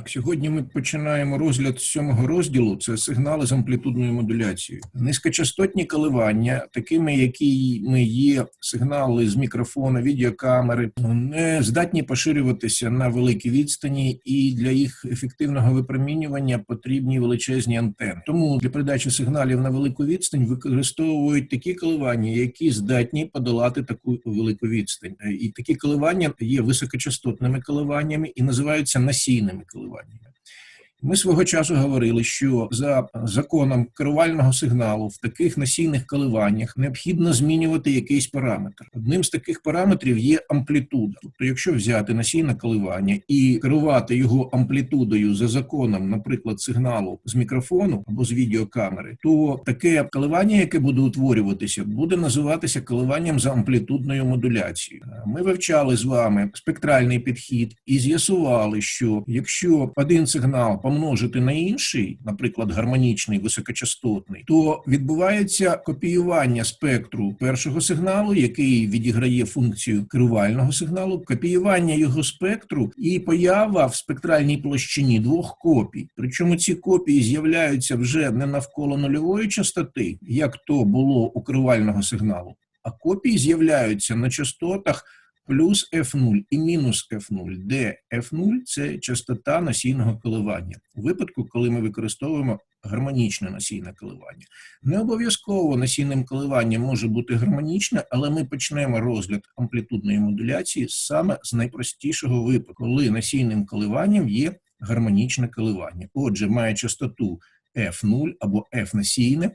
Так, сьогодні ми починаємо розгляд сьомого розділу. Це сигнали з амплітудною модуляцією. Низькочастотні коливання, такими, якими є сигнали з мікрофона, відеокамери, не здатні поширюватися на великій відстані, і для їх ефективного випромінювання потрібні величезні антени. Тому для передачі сигналів на велику відстань використовують такі коливання, які здатні подолати таку велику відстань. І такі коливання є високочастотними коливаннями і називаються насійними коливаннями. one. Ми свого часу говорили, що за законом керувального сигналу в таких насійних коливаннях необхідно змінювати якийсь параметр. Одним з таких параметрів є амплітуда. Тобто, якщо взяти насійне коливання і керувати його амплітудою за законом, наприклад, сигналу з мікрофону або з відеокамери, то таке коливання, яке буде утворюватися, буде називатися коливанням за амплітудною модуляцією. Ми вивчали з вами спектральний підхід і з'ясували, що якщо один сигнал помножити на інший, наприклад, гармонічний високочастотний, то відбувається копіювання спектру першого сигналу, який відіграє функцію керувального сигналу, копіювання його спектру і поява в спектральній площині двох копій. Причому ці копії з'являються вже не навколо нульової частоти, як то було у керувального сигналу, а копії з'являються на частотах плюс F0 і мінус F0, де F0 – це частота насійного коливання. У випадку, коли ми використовуємо гармонічне насійне коливання. Не обов'язково насійним коливанням може бути гармонічне, але ми почнемо розгляд амплітудної модуляції саме з найпростішого випадку, коли насійним коливанням є гармонічне коливання. Отже, має частоту F0 або F насійне,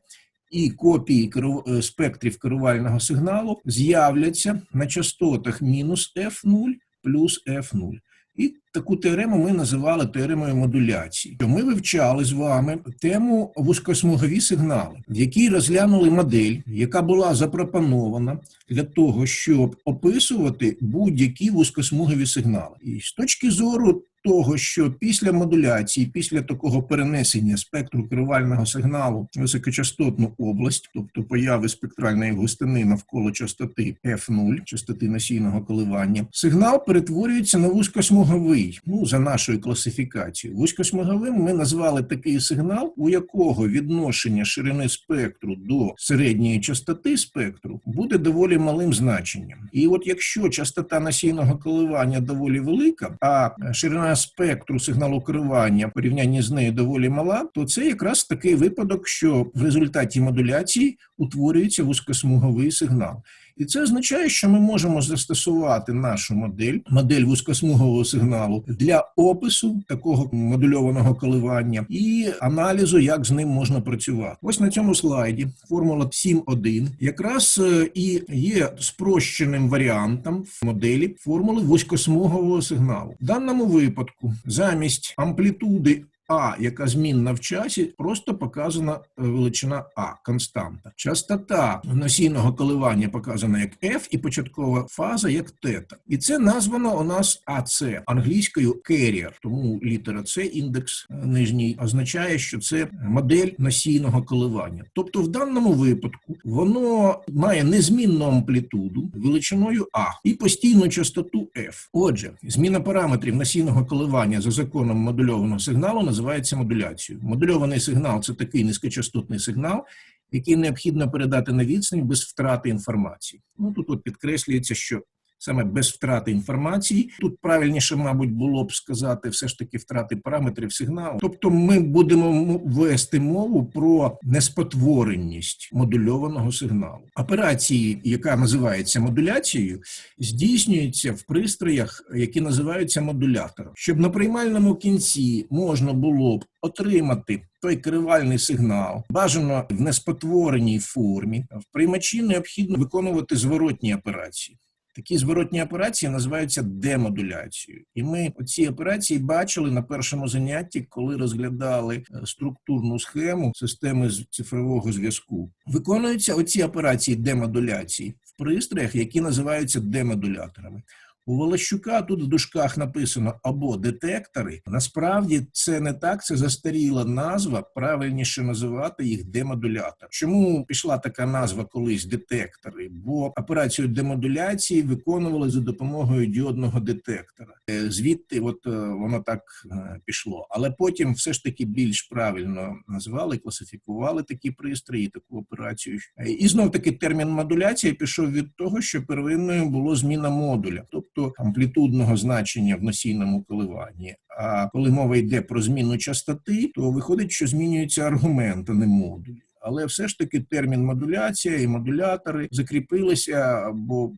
і копії керу... спектрів керувального сигналу з'являться на частотах мінус F0 плюс F0. І таку теорему ми називали теоремою модуляції. Ми вивчали з вами тему вузькосмугові сигнали, в якій розглянули модель, яка була запропонована для того, щоб описувати будь-які вузькосмугові сигнали. І з точки зору того, що після модуляції, після такого перенесення спектру керувального сигналу в високочастотну область, тобто появи спектральної густини навколо частоти F0, частоти насійного коливання, сигнал перетворюється на вузькосмуговий. Ну за нашою класифікацією, вузькосмуговим ми назвали такий сигнал, у якого відношення ширини спектру до середньої частоти спектру буде доволі малим значенням. І от якщо частота насійного коливання доволі велика, а ширина спектру сигналу керування в порівнянні з нею доволі мала, то це якраз такий випадок, що в результаті модуляції утворюється вузькосмуговий сигнал. І це означає, що ми можемо застосувати нашу модель, модель вузькосмугового сигналу для опису такого модульованого коливання і аналізу, як з ним можна працювати. Ось на цьому слайді формула 7.1 якраз і є спрощеним варіантом в моделі формули вузькосмугового сигналу. В даному випадку замість амплітуди а, яка змінна в часі, просто показана величина А, константа. Частота носійного коливання показана як F і початкова фаза як тета. І це названо у нас АЦ англійською carrier, тому літера С, індекс нижній, означає, що це модель носійного коливання. Тобто, в даному випадку воно має незмінну амплітуду величиною А і постійну частоту F. Отже, зміна параметрів носійного коливання за законом модульованого сигналу називається модуляцією. Модульований сигнал це такий низькочастотний сигнал, який необхідно передати на відстань без втрати інформації. Ну тут от підкреслюється, що саме без втрати інформації. Тут правильніше, мабуть, було б сказати все ж таки втрати параметрів сигналу. Тобто, ми будемо вести мову про неспотвореність модульованого сигналу. Операції, яка називається модуляцією, здійснюється в пристроях, які називаються модулятором, щоб на приймальному кінці можна було б отримати той керувальний сигнал, бажано в неспотвореній формі. В приймачі необхідно виконувати зворотні операції. Такі зворотні операції називаються демодуляцією, і ми ці операції бачили на першому занятті, коли розглядали структурну схему системи цифрового зв'язку. Виконуються оці операції демодуляції в пристроях, які називаються демодуляторами. У Волощука тут в дужках написано або детектори. Насправді це не так, це застаріла назва. Правильніше називати їх демодулятор. Чому пішла така назва колись детектори? Бо операцію демодуляції виконували за допомогою діодного детектора. Е, Звідти, от е, воно так е, пішло. Але потім все ж таки більш правильно назвали, класифікували такі пристрої, таку операцію. І знов таки термін модуляція пішов від того, що первинною було зміна модуля, тобто амплітудного значення в носійному коливанні. А коли мова йде про зміну частоти, то виходить, що змінюється аргумент, а не модуль. Але все ж таки термін модуляція і модулятори закріпилися, бо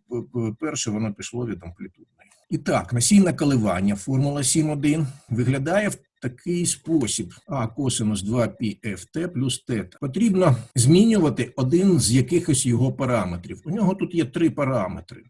перше воно пішло від амплітудної. І так, насійне коливання, формула 7.1, виглядає в такий спосіб: а косинус 2 π ft плюс тета. Потрібно змінювати один з якихось його параметрів. У нього тут є три параметри.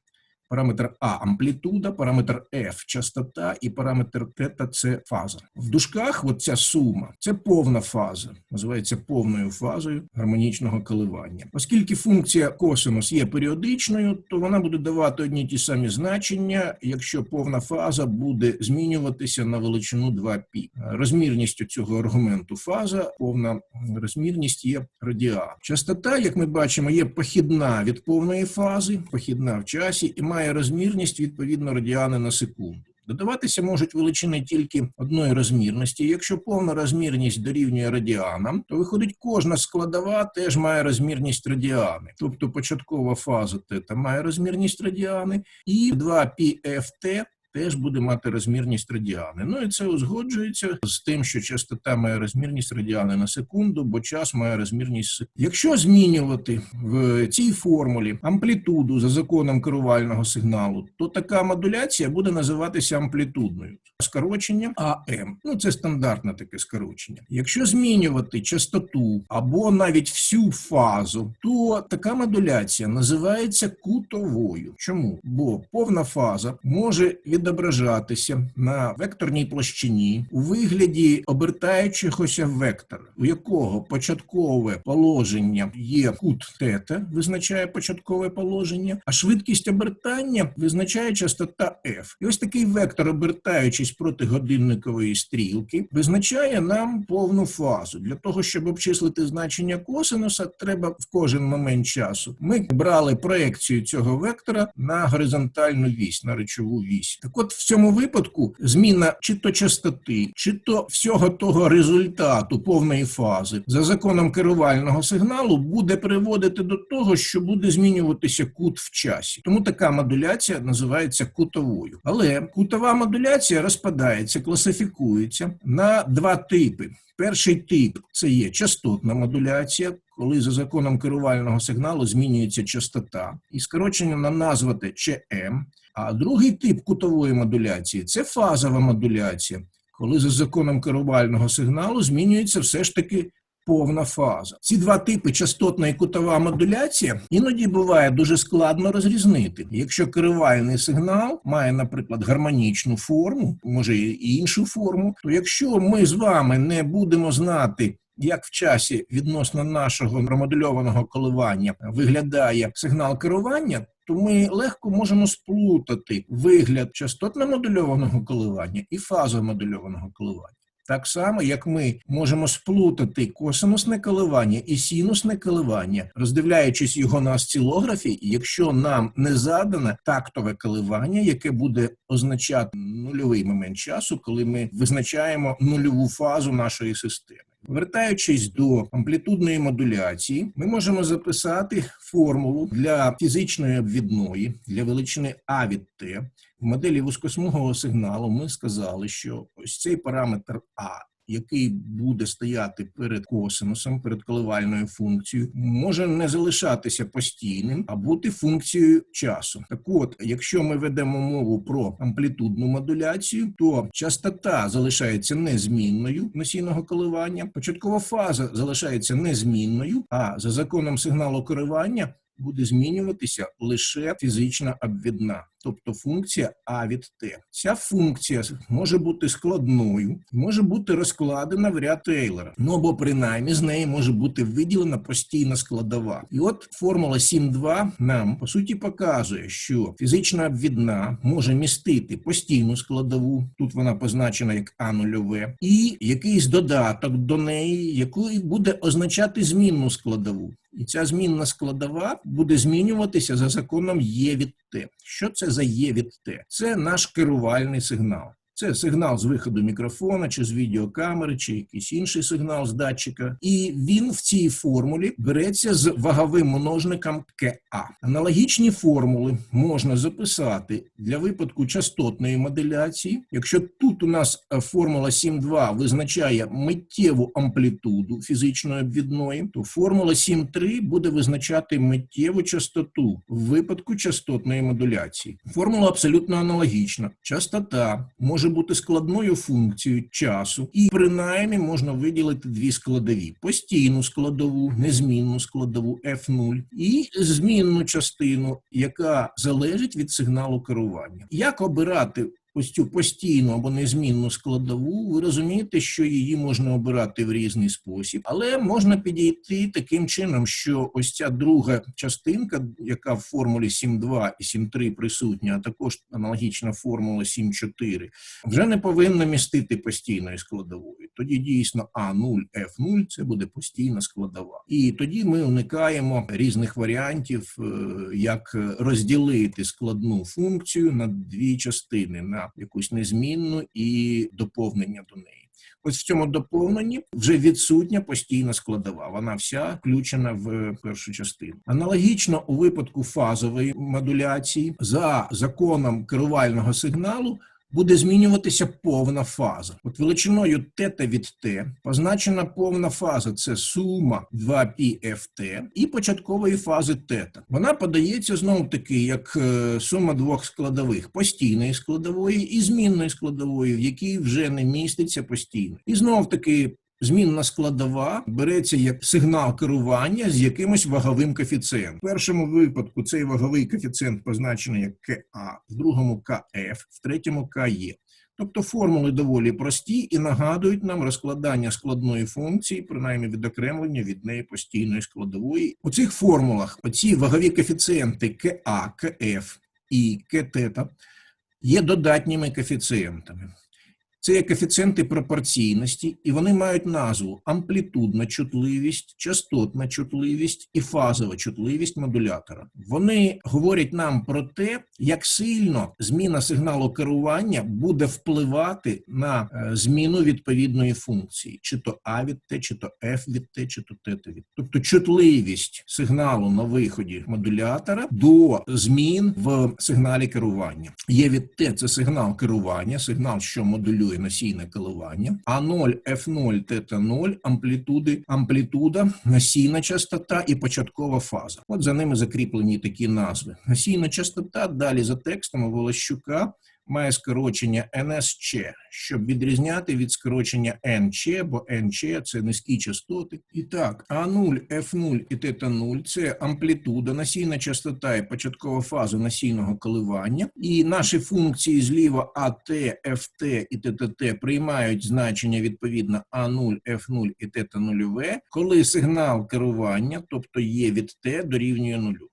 Параметр А амплітуда, параметр F частота і параметр тета це фаза. В дужках от ця сума це повна фаза, називається повною фазою гармонічного коливання. Оскільки функція косинус є періодичною, то вона буде давати одні ті самі значення, якщо повна фаза буде змінюватися на величину 2π. Розмірністю цього аргументу фаза, повна розмірність є радіал. Частота, як ми бачимо, є похідна від повної фази, похідна в часі і має розмірність відповідно радіани на секунду. Додаватися можуть величини тільки одної розмірності. Якщо повна розмірність дорівнює радіанам, то виходить, кожна складова теж має розмірність радіани. Тобто початкова фаза тета має розмірність радіани, і 2πft теж буде мати розмірність радіани. Ну і це узгоджується з тим, що частота має розмірність радіани на секунду, бо час має розмірність секунду. Якщо змінювати в цій формулі амплітуду за законом керувального сигналу, то така модуляція буде називатися амплітудною. Скорочення АМ. Ну це стандартне таке скорочення. Якщо змінювати частоту або навіть всю фазу, то така модуляція називається кутовою. Чому? Бо повна фаза може відображатися на векторній площині у вигляді обертаючихося вектора, у якого початкове положення є кут тета, визначає початкове положення, а швидкість обертання визначає частота F. І ось такий вектор, обертаючись проти годинникової стрілки, визначає нам повну фазу. Для того, щоб обчислити значення косинуса, треба в кожен момент часу. Ми брали проекцію цього вектора на горизонтальну вісь, на речову вісь. Так от в цьому випадку зміна чи то частоти, чи то всього того результату повної фази за законом керувального сигналу буде приводити до того, що буде змінюватися кут в часі. Тому така модуляція називається кутовою. Але кутова модуляція розпадається, класифікується на два типи. Перший тип це є частотна модуляція, коли за законом керувального сигналу змінюється частота, і скорочення нам назвати ЧМ. А другий тип кутової модуляції це фазова модуляція, коли за законом керувального сигналу змінюється все ж таки повна фаза. Ці два типи частотна і кутова модуляція іноді буває дуже складно розрізнити. Якщо керувальний сигнал має, наприклад, гармонічну форму, може і іншу форму, то якщо ми з вами не будемо знати. Як в часі відносно нашого промодульованого коливання виглядає сигнал керування, то ми легко можемо сплутати вигляд частотно модульованого коливання і фазомодульованого коливання. Так само, як ми можемо сплутати косинусне коливання і синусне коливання, роздивляючись його на осцилографі, якщо нам не задане тактове коливання, яке буде означати нульовий момент часу, коли ми визначаємо нульову фазу нашої системи. Вертаючись до амплітудної модуляції, ми можемо записати формулу для фізичної обвідної для величини А від Т. В моделі вузькосмугового сигналу ми сказали, що ось цей параметр А, який буде стояти перед косинусом, перед коливальною функцією, може не залишатися постійним, а бути функцією часу. Так от, якщо ми ведемо мову про амплітудну модуляцію, то частота залишається незмінною носійного коливання, початкова фаза залишається незмінною, а за законом сигналу коливання буде змінюватися лише фізична обвідна. тобто функція А від Т. Ця функція може бути складною, може бути розкладена в ряд Тейлора. Ну або принаймні з неї може бути виділена постійна складова. І от формула 7.2 нам по суті показує, що фізична обвідна може містити постійну складову, тут вона позначена як А нульове, і якийсь додаток до неї, який буде означати змінну складову. І ця змінна складова буде змінюватися за законом Є від. Що це за Є? Це наш керувальний сигнал. Це сигнал з виходу мікрофона, чи з відеокамери, чи якийсь інший сигнал з датчика. І він в цій формулі береться з ваговим множником КА. Аналогічні формули можна записати для випадку частотної моделяції. Якщо тут у нас формула 7.2 визначає миттєву амплітуду фізичної обвідної, то формула 7.3 буде визначати миттєву частоту в випадку частотної модуляції. Формула абсолютно аналогічна. Частота може бути складною функцією часу, і принаймні можна виділити дві складові: постійну складову, незмінну складову F0 і змінну частину, яка залежить від сигналу керування. Як обирати ось цю постійну або незмінну складову, ви розумієте, що її можна обирати в різний спосіб, але можна підійти таким чином, що ось ця друга частинка, яка в формулі 7.2 і 7.3 присутня, а також аналогічна формула 7.4, вже не повинна містити постійної складової. Тоді дійсно А0, F0 це буде постійна складова. І тоді ми уникаємо різних варіантів, е, як розділити складну функцію на дві частини. на якусь незмінну і доповнення до неї. Ось в цьому доповненні вже відсутня постійна складова. Вона вся включена в першу частину. Аналогічно у випадку фазової модуляції за законом керувального сигналу. Буде змінюватися повна фаза. От величиною тета від Т позначена повна фаза це сума 2πft і початкової фази тета. Вона подається знову таки як е, сума двох складових постійної складової і змінної складової, в якій вже не міститься постійно. І знов таки Змінна складова береться як сигнал керування з якимось ваговим коефіцієнтом. В першому випадку цей ваговий коефіцієнт позначений як КА, в другому КФ, в третьому КЕ. Тобто формули доволі прості і нагадують нам розкладання складної функції, принаймні відокремлення від неї постійної складової. У цих формулах оці вагові коефіцієнти КА, КФ і КТ є додатніми коефіцієнтами. Це є коефіцієнти пропорційності, і вони мають назву амплітудна чутливість, частотна чутливість і фазова чутливість модулятора. Вони говорять нам про те, як сильно зміна сигналу керування буде впливати на е, зміну відповідної функції, чи то А від Т, чи то F від Т, чи то Т від. Тобто чутливість сигналу на виході модулятора до змін в сигналі керування. Є від Т це сигнал керування, сигнал, що модулює носійне коливання, А0, F0, тета 0 амплітуди, амплітуда, носійна частота і початкова фаза. От за ними закріплені такі назви. Носійна частота далі за текстом Волощука має скорочення НСЧ, щоб відрізняти від скорочення НЧ, бо НЧ – це низькі частоти. І так, А0, F0 і тета-0 – це амплітуда, насійна частота і початкова фаза насійного коливання. І наші функції зліва АТ, ФТ і ТТТ приймають значення відповідно А0, F0 і тета-0В, коли сигнал керування, тобто є від Т, дорівнює нулю.